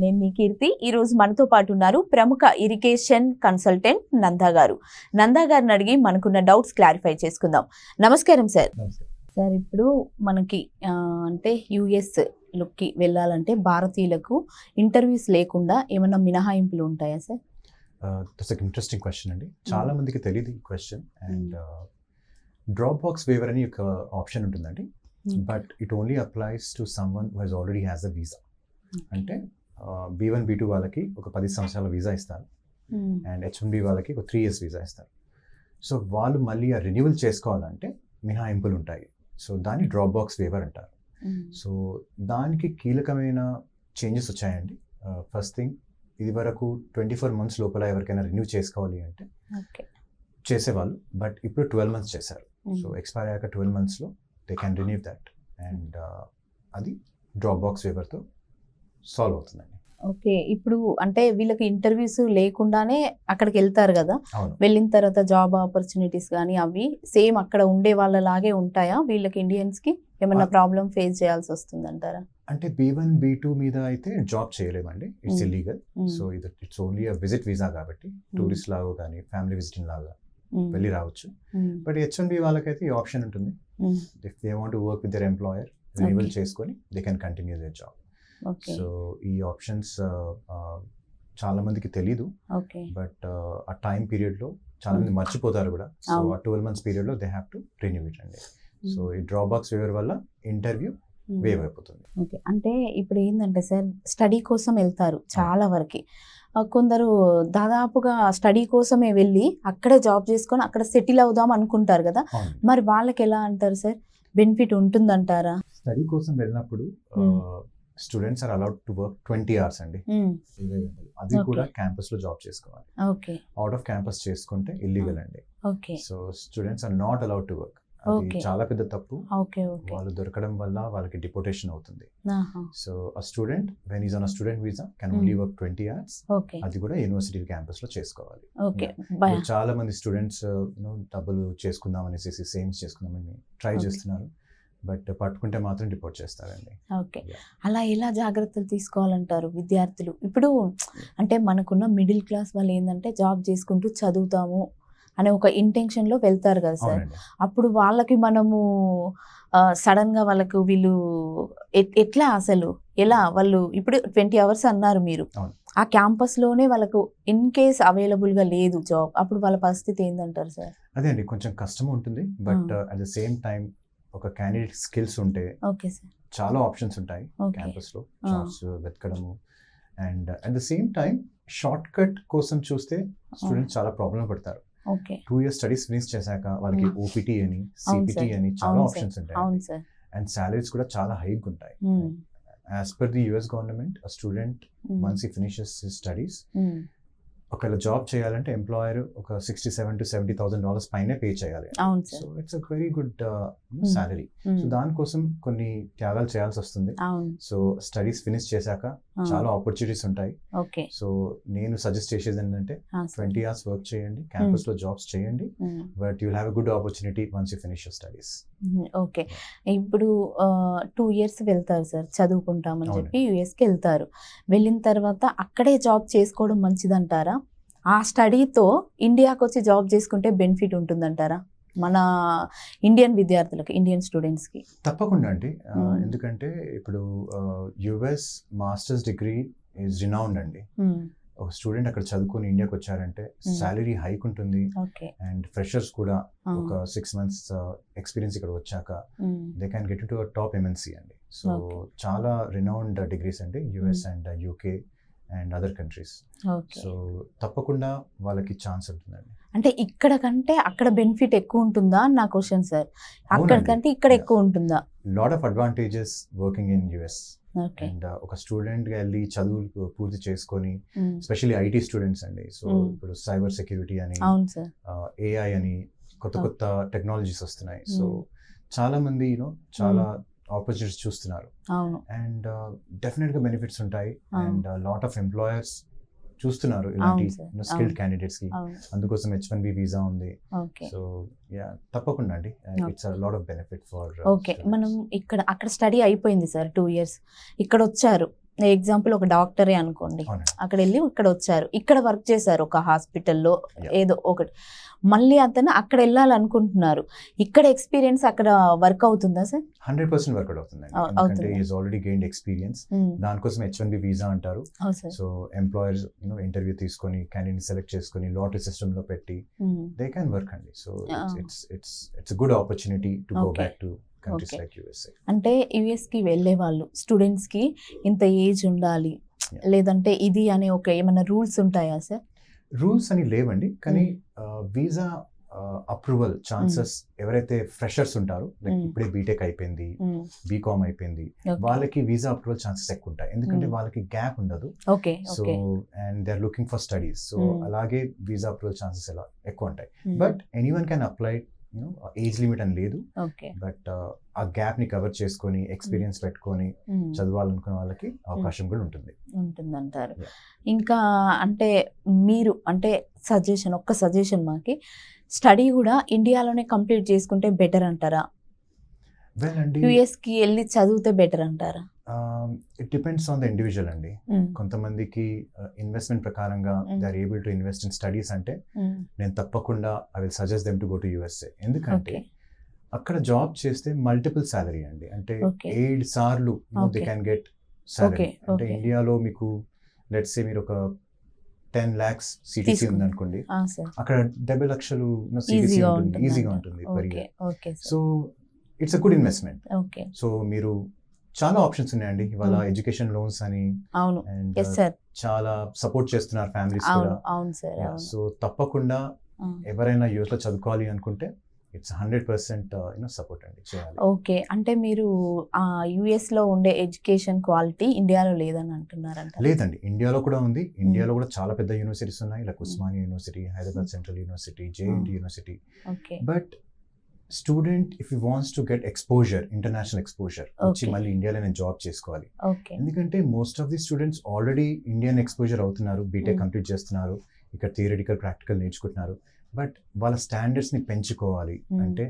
నేను మీ కీర్తి. ఈ రోజు మనతో పాటు ఉన్నారు ప్రముఖ ఇరిగేషన్ కన్సల్టెంట్ నందా గారు. నందా గారిని అడిగి మనకున్న డౌట్స్ క్లారిఫై చేసుకుందాం. నమస్కారం సార్. సార్ ఇప్పుడు మనకి అంటే యుఎస్ లుక్కి వెళ్ళాలంటే భారతీయులకు ఇంటర్వ్యూస్ లేకుండా ఏమైనా మినహాయింపులు ఉంటాయా సార్? దట్స్ ఇంట్రెస్టింగ్ క్వశ్చన్ అండి. చాలా మందికి తెలియదు ఈ question and drop box waiver అని ఒక ఆప్షన్ ఉంటుందండి. But it only applies to someone he's already has a visa అంటే బీ వన్ బీ టూ వాళ్ళకి ఒక పది సంవత్సరాల వీసా ఇస్తారు. అండ్ హెచ్ వన్ బి వాళ్ళకి ఒక త్రీ ఇయర్స్ వీసా ఇస్తారు. సో వాళ్ళు మళ్ళీ ఆ రెన్యువల్ చేసుకోవాలంటే మినహాయింపులు ఉంటాయి. సో దాన్ని డ్రాప్ బాక్స్ వేవర్ అంటారు. సో దానికి కీలకమైన చేంజెస్ వచ్చాయండి. ఫస్ట్ థింగ్ ఇది వరకు ట్వంటీ ఫోర్ మంత్స్ లోపల ఎవరికైనా రెన్యూ చేసుకోవాలి అంటే చేసేవాళ్ళు. బట్ ఇప్పుడు ట్వెల్వ్ మంత్స్ చేశారు. సో ఎక్స్పైర్ అయ్యాక ట్వెల్వ్ మంత్స్లో they can renew that and అది డ్రాప్ బాక్స్ వేవర్తో సాల్వ్ అవుతుందండి. ఓకే. ఇప్పుడు అంటే వీళ్ళకి ఇంటర్వ్యూస్ లేకుండానే అక్కడికి వెళ్తారు కదా వెళ్ళిన తర్వాత జాబ్ ఆపర్చునిటీస్ కానీ అవి సేమ్ అక్కడ ఉండే వాళ్ళలాగే ఉంటాయా? వీళ్ళకి ఇండియన్స్కి ఏమైనా ప్రాబ్లం ఫేస్ చేయాల్సి వస్తుంది అంటారా అంటే బీ వన్ బీ టూ మీద అయితే జాబ్ చేయలేమండి. ఇట్స్. ఇల్లీగల్. సో ఇది ఇట్స్ ఓన్లీ విజిట్ వీసా కాబట్టి టూరిస్ట్ లాగా కానీ ఫ్యామిలీ విజిటింగ్ లాగా వెళ్ళి రావచ్చు. బట్ హెచ్ వన్ బి వాళ్ళకైతే ఈ ఆప్షన్ ఉంటుంది. If they want work with their employer renewal. చేసుకొని they can continue their job so ఈ ఆప్షన్స్ చాలా మందికి తెలీదు. ఓకే. బట్ ఆ టైం పీరియడ్లో చాలా మంది మర్చిపోతారు కూడా. సో. ఆ ట్వెల్వ్ మంత్స్ పీరియడ్లో they have to renew it అండి. సో ఈ డ్రాబాక్స్ వేవర్ వల్ల ఇంటర్వ్యూ వేవ్ అయిపోతుంది. ఓకే. అంటే ఇప్పుడు ఏంటంటే సార్ స్టడీ కోసం వెళ్తారు చాలా వరకు. కొందరు దాదాపుగా స్టడీ కోసమే వెళ్ళి అక్కడే జాబ్ చేసుకొని అక్కడ సెటిల్ అవుదాం అనుకుంటారు కదా. మరి వాళ్ళకి ఎలా అంటారు సార్? బెనిఫిట్ ఉంటుందంటారా? స్టడీ కోసం వెళ్ళినప్పుడు. Students are allowed to work twenty hours అండి. ఇరవై గంటలు అది. కూడా క్యాంపస్లో జాబ్ చేసుకోవాలి. ఓకే అవుట్ ఆఫ్ క్యాంపస్ చేసుకుంటే ఇల్లీగల్ అండి. Okay so students are not allowed to work అది. చాలా పెద్ద తప్పు. వాళ్ళు దొరకడం వల్ల వాళ్ళకి డిపోటేషన్ అవుతుంది. సో ఆ student when is on student visa can Hmm. Only work twenty hours అది కూడా యూనివర్సిటీ క్యాంపస్లో చేసుకోవాలి. చాలా మంది స్టూడెంట్స్ డబ్బులు చేసుకుందాం అనేసి సేవింగ్స్ చేసుకుందామని ట్రై. చేస్తున్నారు. బట్ పట్టుకుంటే మాత్రం డిపోర్ట్ చేస్తారండి. ఓకే. అలా ఎలా జాగ్రత్తలు తీసుకోవాలంటారు విద్యార్థులు? ఇప్పుడు అంటే మనకున్న మిడిల్ క్లాస్ వాళ్ళు ఏంటంటే జాబ్ చేసుకుంటూ చదువుతాము అనే ఒక intention లో వెళ్తారు కదా సార్. అప్పుడు వాళ్ళకి మనము సడన్గా వాళ్ళకు వీళ్ళు ఎట్లా అసలు? ఎలా? వాళ్ళు ఇప్పుడు ట్వంటీ అవర్స్ అన్నారు మీరు. ఆ క్యాంపస్లోనే వాళ్ళకు ఇన్ కేస్ అవైలబుల్గా లేదు జాబ్ అప్పుడు వాళ్ళ పరిస్థితి ఏందంటారు సార్? అదే అండి కొంచెం కష్టం ఉంటుంది. But at the same time ఒక క్యాండిడేట్ స్కిల్స్ ఉంటే చాలా ఆప్షన్స్ ఉంటాయి ఓకే. క్యాంపస్లో Ah. Jobs వెతకడము. And at the same time short cut కోసం చూస్తే స్టూడెంట్స్ చాలా ప్రాబ్లం పడతారు. Okay. Two years studies finish చేశాక వాళ్ళకి. ఓపీటీ అని సిపిటి. అని చాలా ఆప్షన్స్ ఉంటాయి. అండ్ సాలరీస్ కూడా చాలా హైక్ ఉంటాయి. As per the US government student once he finishes studies ఒకవేళ జాబ్ చేయాలంటే ఎంప్లాయర్ ఒక sixty seven to seventy thousand dollars పైనే పే చేయాలి. So it's a very good salary. So దానికోసం కొన్ని త్యాగాలు చేయాల్సి వస్తుంది. సో స్టడీస్ ఫినిష్ చేశాక చాలా ఆపర్చునిటీస్ ఉంటాయి. ఓకే. సో నేను సజెస్ట్ చేసేది ఏంటంటే. ట్వంటీ అవర్స్ వర్క్ చేయండి క్యాంపస్లో జాబ్స్ చేయండి. But you have a good opportunity once you finish your studies. Okay. ఇప్పుడు టూ ఇయర్స్ వెళ్తారు సార్ చదువుకుంటామని. చెప్పి యుఎస్కి వెళ్తారు. వెళ్ళిన తర్వాత అక్కడే జాబ్ చేసుకోవడం మంచిదంటారా? ఆ స్టడీతో ఇండియాకి వచ్చి జాబ్ చేసుకుంటే బెనిఫిట్ ఉంటుందంటారా? మన ఇండియన్ విద్యార్థులకు ఇండియన్ స్టూడెంట్స్కి. తప్పకుండా అండి. ఎందుకంటే ఇప్పుడు US masters degree is renowned అండి. ఒక స్టూడెంట్ అక్కడ చదువుకొని ఇండియాకి వచ్చారంటే. సాలరీ హైక్ ఉంటుంది. ఓకే. అండ్ ఫ్రెషర్స్ కూడా ఒక సిక్స్ మంత్స్ ఎక్స్పీరియన్స్ ఇక్కడ వచ్చాక they can get to top MNC అండి. సో. చాలా రినౌండ్ డిగ్రీస్ అండి US and UK. And other countries so తప్పకుండా వాళ్ళకి ఛాన్స్ ఉంటుందండి. అంటే ఇక్కడ కంటే అక్కడ బెనిఫిట్ ఎక్కువ ఉంటుందా అని నా క్వశ్చన్ సార్ అక్కడ. కంటే ఇక్కడ. ఎక్కువ ఉంటుందా? Lot of advantages working in US and ఒక స్టూడెంట్గా వెళ్ళి చదువులు పూర్తి చేసుకొని ఎస్పెషల్లీ ఐటీ స్టూడెంట్స్ అండి. So Mm. ఇప్పుడు సైబర్ సెక్యూరిటీ అని అవును సార్ ఏఐ అని కొత్త Oh. కొత్త టెక్నాలజీస్ వస్తున్నాయి. So Mm. చాలా మంది యూనో చాలా ఆపర్చునిటీస్ చూస్తున్నారు. అండ్ డెఫినెట్గా బెనిఫిట్స్ ఉంటాయి. అండ్ లాట్ ఆఫ్ ఎంప్లాయర్స్ చూస్తున్నారు ఇలాంటి. స్కిల్డ్. క్యాండిడేట్స్కి. అందుకోసం హెచ్ వన్ బి వీసా ఉంది. సో యా తప్పకుండా అండి. It's lot of benefit for okay. మనం ఇక్కడ అక్కడ స్టడీ అయిపోయింది సార్ టూ ఇయర్స్ ఇక్కడ వచ్చారు ఎగ్జాంపుల్ ఒక డాక్టరే అనుకోండి. అక్కడ వెళ్ళి ఇక్కడ వచ్చారు. ఇక్కడ వర్క్ చేశారు ఒక హాస్పిటల్లో. ఏదో ఒకటి. మళ్ళీ అతను అక్కడ వెళ్ళాలనుకుంటున్నారు ఇక్కడ ఎక్స్పీరియన్స్ అక్కడ వర్క్ అవుతుందా సార్? హండ్రెడ్ పర్సెంట్ ఎందుకంటే అవుతుంది. ఆల్రెడీ గెయిన్డ్ ఎక్స్పీరియన్స్ దానికోసం హెచ్ వన్ బి వీసా అంటారు. So employers you know interview తీసుకొని క్యాండిడేట్ సెలెక్ట్ చేసుకొని లాటరీ సిస్టమ్లో పెట్టి దే క్యాన్ వర్క్ అండి. So. It's it's it's good opportunity to go. Back to countries Okay. Like USA అంటే యుఎస్కి వెళ్ళే వాళ్ళు స్టూడెంట్స్కి ఇంత ఏజ్ ఉండాలి. లేదంటే ఇది అనే ఒక ఏమైనా రూల్స్ ఉంటాయా సార్ రూల్స్ అని లేవండి కానీ వీసా అప్రూవల్ ఛాన్సెస్ ఎవరైతే ఫ్రెషర్స్ ఉంటారో లైక్ Mm. ఇప్పుడే బీటెక్ అయిపోయింది బీకామ్ అయిపోయింది వాళ్ళకి వీసా అప్రూవల్ ఛాన్సెస్ ఎక్కువ ఉంటాయి ఎందుకంటే Mm. వాళ్ళకి గ్యాప్ ఉండదు. Okay so and they are looking for studies so. అలాగే వీసా అప్రూవల్ ఛాన్సెస్ ఎలా ఎక్కువ ఉంటాయి but anyone can apply you know age limit అని లేదు. బట్ ఆ గ్యాప్ని కవర్ చేసుకొని ఎక్స్పీరియన్స్ పెట్టుకొని చదవాలనుకునే వాళ్ళకి అవకాశం కూడా ఉంటుంది. ఉంటుందంటారు. Yeah. ఇంకా అంటే మీరు అంటే సజెషన్ ఒక్క సజెషన్ మాకి స్టడీ కూడా ఇండియాలోనే కంప్లీట్ చేసుకుంటే బెటర్ అంటారా? వెల్ అండి. యుఎస్కి వెళ్ళి చదివితే బెటర్ అంటారా? It depends on the individual అండి. ఉమ్, కొంతమందికి ఇన్వెస్ట్మెంట్ ప్రకారంగా Mm. They are able to invest in studies అంటే ఉమ్, నేను తప్పకుండా I will suggest them to go to USA ఎందుకంటే అక్కడ జాబ్ చేస్తే మల్టిపుల్ సాలరీ అండి. అంటే. ఏడు సార్లు దే. క్యాన్ గెట్ Okay, అంటే. ఇండియాలో మీకు లెట్స్ సే మీరు ఒక టెన్ ల్యాక్స్ సిటీసీ. ఉంది అనుకోండి అక్కడ డెబ్బై లక్షలు సిటీసీ ఉంటుంది. ఈజీగా. ఉంటుంది so it's a good investment so మీరు చాలా ఆప్షన్స్ ఉన్నాయండి. ఇవాళ. ఎడ్యుకేషన్ లోన్స్ అని అవును. సార్ చాలా సపోర్ట్ చేస్తున్నారు ఫ్యామిలీస్ కూడా. అవును సార్ సో తప్పకుండా. ఎవరైనా యూఎస్లో చదువుకోవాలి అనుకుంటే it's hundred percent you know support అండి చేయాలి. ఓకే అంటే మీరు ఆ యుఎస్లో ఉండే ఎడ్యుకేషన్ క్వాలిటీ ఇండియాలో లేదని అంటున్నారంట. లేదండి. ఇండియాలో కూడా ఉంది. ఇండియాలో కూడా చాలా పెద్ద యూనివర్సిటీస్ ఉన్నాయి. Like Osmania university Hyderabad central university JNT university okay but student if you wants to get exposure international exposure వచ్చి. మళ్ళీ ఇండియాలో నేను జాబ్ చేసుకోవాలి ఎందుకంటే most of the students already Indian exposure అవుతున్నారు బీటెక్. కంప్లీట్ చేస్తున్నారు ఇక్కడ థియరిటికల్ ప్రాక్టికల్ నేర్చుకుంటున్నారు బట్ వాళ్ళ స్టాండర్డ్స్ని పెంచుకోవాలి Mm. అంటే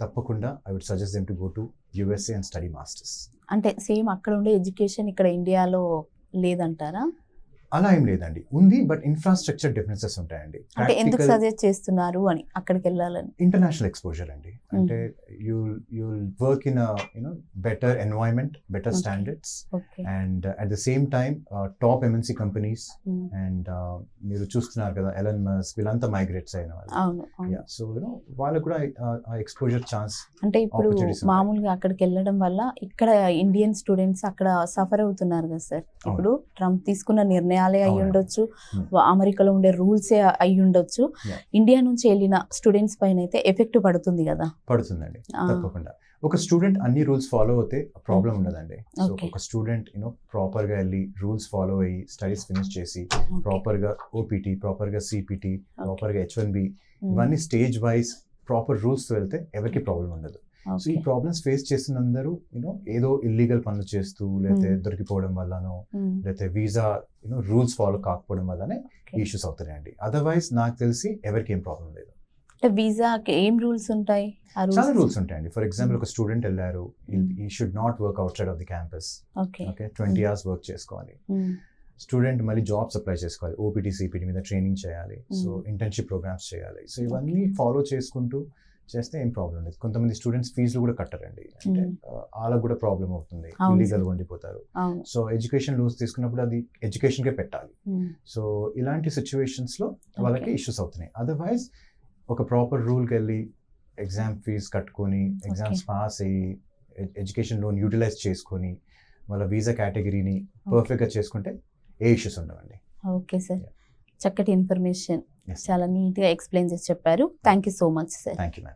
తప్పకుండా I would suggest them to go to USA and study masters అంటే సేమ్ అక్కడ ఉండే ఎడ్యుకేషన్ ఇక్కడ ఇండియాలో లేదంటారా అలా ఏం లేదండి. ఉంది బట్ ఇన్ఫ్రాస్ట్రక్చర్ డిఫరెన్సెస్ ఉంటాయండి. అంటే ఎందుకు సజెస్ట్ చేస్తున్నారు అని అక్కడికి వెళ్ళాలని? ఇంటర్నేషనల్ ఎక్స్పోజర్ అండి. అంటే you you work in you know better environment better. Standards and at the same time top MNC companies and మీరు చూస్తున్నారు కదా ఎలన్ మస్క్ వీళ్ళంతా మైగ్రేట్స్ అయిన వాళ్ళు. సో యూనో వాళ్ళకు కూడా ఎక్స్పోజర్ ఛాన్స్ అంటే ఇప్పుడు. మామూలుగా అక్కడికి వెళ్ళడం వల్ల ఇక్కడ ఇండియన్ స్టూడెంట్స్ అక్కడ సఫర్ అవుతున్నారు కదా సార్ ఇప్పుడు ట్రంప్ తీసుకున్న నిర్ణయాలే అయి. ఉండొచ్చు. అమెరికాలో ఉండే రూల్సే అయి ఉండొచ్చు. ఇండియా నుంచి వెళ్ళిన స్టూడెంట్స్ పైన అయితే ఎఫెక్ట్ పడుతుంది కదా? పడుతుందండి. తప్పకుండా. ఒక స్టూడెంట్ అన్ని రూల్స్ ఫాలో అవుతే ప్రాబ్లం ఉండదండి. సో. ఒక స్టూడెంట్ యూనో ప్రాపర్గా వెళ్ళి రూల్స్ ఫాలో అయ్యి స్టడీస్ ఫినిష్ చేసి okay. ప్రాపర్గా ఓపీటీ ప్రాపర్గా సిపిటి ప్రాపర్గా హెచ్ వన్ బి. ఇవన్నీ స్టేజ్ వైజ్ ప్రాపర్ రూల్స్తో వెళ్తే ఎవరికి ప్రాబ్లం ఉండదు. సో ఈ. ప్రాబ్లమ్స్ ఫేస్ చేస్తున్న అందరూ యూనో ఏదో ఇల్లీగల్ పనులు చేస్తూ లేకపోతే. దొరికిపోవడం వల్లనో. లేకపోతే వీసా యూనో రూల్స్ ఫాలో కాకపోవడం వల్లనే. ఇష్యూస్ అవుతున్నాయండి అదర్వైజ్ నాకు తెలిసి ఎవరికి ఏం ప్రాబ్లం లేదు అంటే వీసాకి ఏం రూల్స్ ఉంటాయి చాలా రూల్స్ ఉంటాయండి ఫర్ ఎగ్జాంపుల్ ఒక స్టూడెంట్ వెళ్ళారు. He should not work outside of the campus okay twenty. Hours work చేసుకోవాలి. స్టూడెంట్ మళ్ళీ జాబ్స్ అప్లై చేసుకోవాలి ఓపీటీ సిపిటీ మీద ట్రైనింగ్ చేయాలి సో. ఇంటర్న్షిప్ ప్రోగ్రామ్స్ చేయాలి సో ఇవన్నీ ఫాలో చేసుకుంటూ చేస్తే ఏం ప్రాబ్లం లేదు. కొంతమంది స్టూడెంట్స్ ఫీజులు కూడా కట్టరండి. అంటే వాళ్ళకు కూడా ప్రాబ్లం అవుతుంది. ఇల్లీగల్. ఉండిపోతారు. సో ఎడ్యుకేషన్ లోన్స్ తీసుకున్నప్పుడు అది ఎడ్యుకేషన్కే పెట్టాలి. సో ఇలాంటి సిచ్యువేషన్స్లో వాళ్ళకి. ఇష్యూస్ అవుతున్నాయి. అదర్వైజ్ ఒక ప్రాపర్ రూల్కి వెళ్ళి ఎగ్జామ్ ఫీజ్ కట్టుకొని ఎగ్జామ్స్ పాస్ అయ్యి ఎడ్యుకేషన్ లోన్ యూటిలైజ్ చేసుకొని వాళ్ళ వీసా కేటగిరీని పర్ఫెక్ట్గా చేసుకుంటే ఏ ఇష్యూస్ ఉండవండి. Okay sir. చక్కటి ఇన్ఫర్మేషన్. చాలా నీట్గా ఎక్స్ప్లెయిన్ చేసి చెప్పారు. Thank you so much sir thank you ma'am